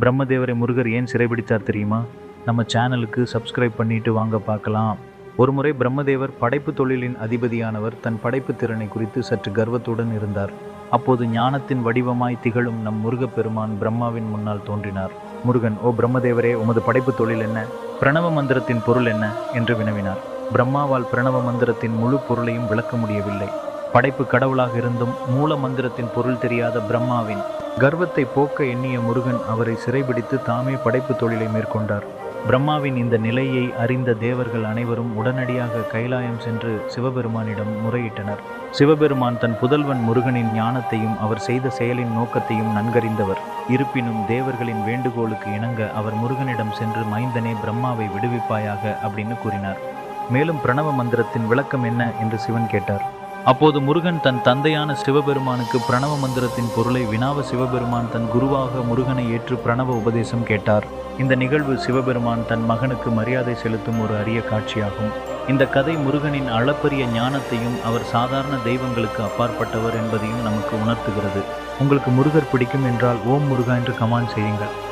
பிரம்மதேவரை முருகர் ஏன் சிறைபிடித்தார் தெரியுமா? நம்ம சேனலுக்கு சப்ஸ்கிரைப் பண்ணிட்டு வாங்க பார்க்கலாம். ஒருமுறை பிரம்மதேவர் படைப்பு தொழிலின் அதிபதியானவர் தன் படைப்பு திறனை குறித்து சற்று கர்வத்துடன் இருந்தார். அப்போது ஞானத்தின் வடிவமாய் திகழும் நம் முருகப்பெருமான் பிரம்மாவின் முன்னால் தோன்றினார். முருகன் ஓ பிரம்மதேவரே உமது படைப்பு தொழில் என்ன? பிரணவ மந்திரத்தின் பொருள் என்ன? என்று வினவினார். பிரம்மாவால் பிரணவ மந்திரத்தின் முழு பொருளையும் விளக்க முடியவில்லை. படைப்பு கடவுளாக இருந்தும் மூல மந்திரத்தின் பொருள் தெரியாத பிரம்மாவின் கர்வத்தை போக்க எண்ணிய முருகன் அவரை சிறைபிடித்து தாமே படைப்பு தொழிலை மேற்கொண்டார். பிரம்மாவின் இந்த நிலையை அறிந்த தேவர்கள் அனைவரும் உடனடியாக கைலாயம் சென்று சிவபெருமானிடம் முறையிட்டனர். சிவபெருமான் தன் புதல்வன் முருகனின் ஞானத்தையும் அவர் செய்த செயலின் நோக்கத்தையும் நன்கறிந்தவர். இருப்பினும் தேவர்களின் வேண்டுகோளுக்கு இணங்க அவர் முருகனிடம் சென்று மைந்தனே பிரம்மாவை விடுவிப்பாயாக அப்படின்னு கூறினார். மேலும் பிரணவ மந்திரத்தின் விளக்கம் என்ன? என்று சிவன் கேட்டார். அப்போது முருகன் தன் தந்தையான சிவபெருமானுக்கு பிரணவ மந்திரத்தின் பொருளை வினாவ சிவபெருமான் தன் குருவாக முருகனை ஏற்று பிரணவ உபதேசம் கேட்டார். இந்த நிகழ்வு சிவபெருமான் தன் மகனுக்கு மரியாதை செலுத்தும் ஒரு அரிய காட்சியாகும். இந்த கதை முருகனின் அளப்பரிய ஞானத்தையும் அவர் சாதாரண தெய்வங்களுக்கு அப்பாற்பட்டவர் என்பதையும் நமக்கு உணர்த்துகிறது. உங்களுக்கு முருகர் பிடிக்கும் என்றால் ஓம் முருகா என்று கமான் செய்யுங்கள்.